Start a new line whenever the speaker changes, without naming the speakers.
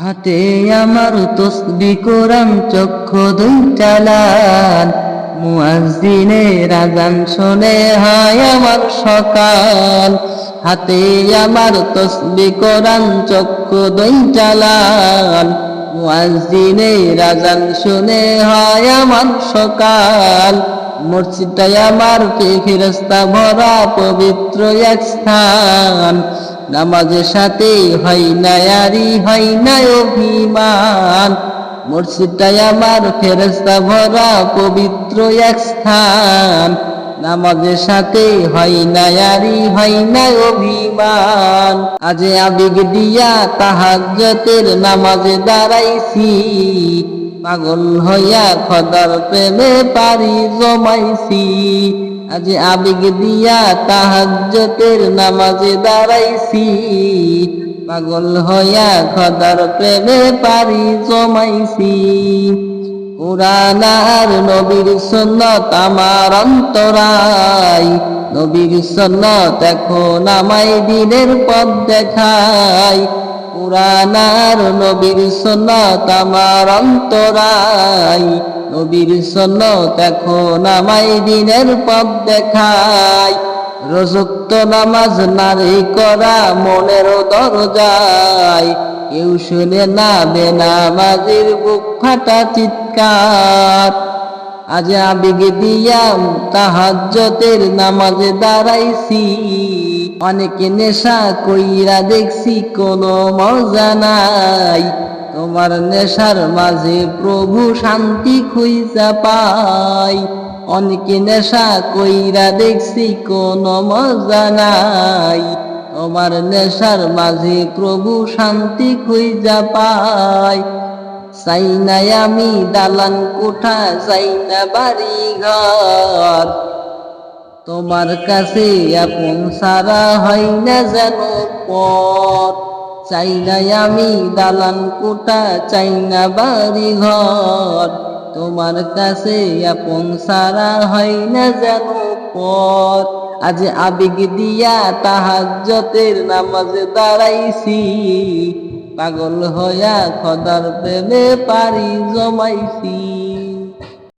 হাতে আমার তসবি কোরআন চক্ষু দুই চালান মুয়াজ্জিনের আজান শুনে, হয় আমার সকাল। হাতে আমার তসবি কোরআন চক্ষু দুই চালান মুয়াজ্জিনের আজান শুনে, হয় আমার সকাল। মসজিদটাই আমার ফেরস্তা ভরা পবিত্র এক স্থান। নামাজের সাথে হয় না আরি হয় না অভিমান। মসজিদটাই আমার ফেরস্তা ভরা পবিত্র এক স্থান। নামাজের সাথে হয় না আরি হয় না অভিমান। আজ আবেগ দিয়া তাহাজ্জতের নামাজে দাঁড়াইছি। পাগল হইয়া খদার প্রেমে পারি জমাইছি। আজ আবেগ দিয়া তাহাজ্জতের নামাজে দাঁড়াইছি। পাগল হইয়া খদার প্রেমে পারি জমাইছি। কোরআন আর নবীর সন্ন্যত আমার অন্তরাই নবীর সন্ন্যত এখন আমায় দিনের পথ দেখায়। কোরআন আর নবীর সন্ন্যত আমার অন্তরাই নবীর সন্ন্যত এখন আমায় দিনের পথ দেখায়। রজক্ত নামাজ নারী করা মনের দরজায়। কেউ শুনে না বেনামাজির বুক ফাটা চিৎকার। আজ আবেগ দিয়া তাহাজ্জতের নামাজে দাঁড়াইছি। অনেকে নেশা কইরা দেখছি, কোনো মজা নাই। তোমার নেশার মাঝে প্রভু শান্তি খুঁজা পাই। অনেকে নেশা কইরা দেখছি, কোনো মজা নাই। তোমার নেশার মাঝে প্রভু শান্তি খুঁজা পাই। চাই না আমি দালান কোঠা, চাই না বাড়ি ঘর তোমার কাছে আপন সারা হয় না যেন পর চাই না আমি দালান কোঠা চাই না বাড়ি ঘর তোমার কাছে আপন সারা হয় না যেন পর আজ আবেগ দিয়া তাহাজ্জতের নামাজে দাঁড়াইছি। পাগল হইয়া খদার প্রেমে পারি জমাইছি।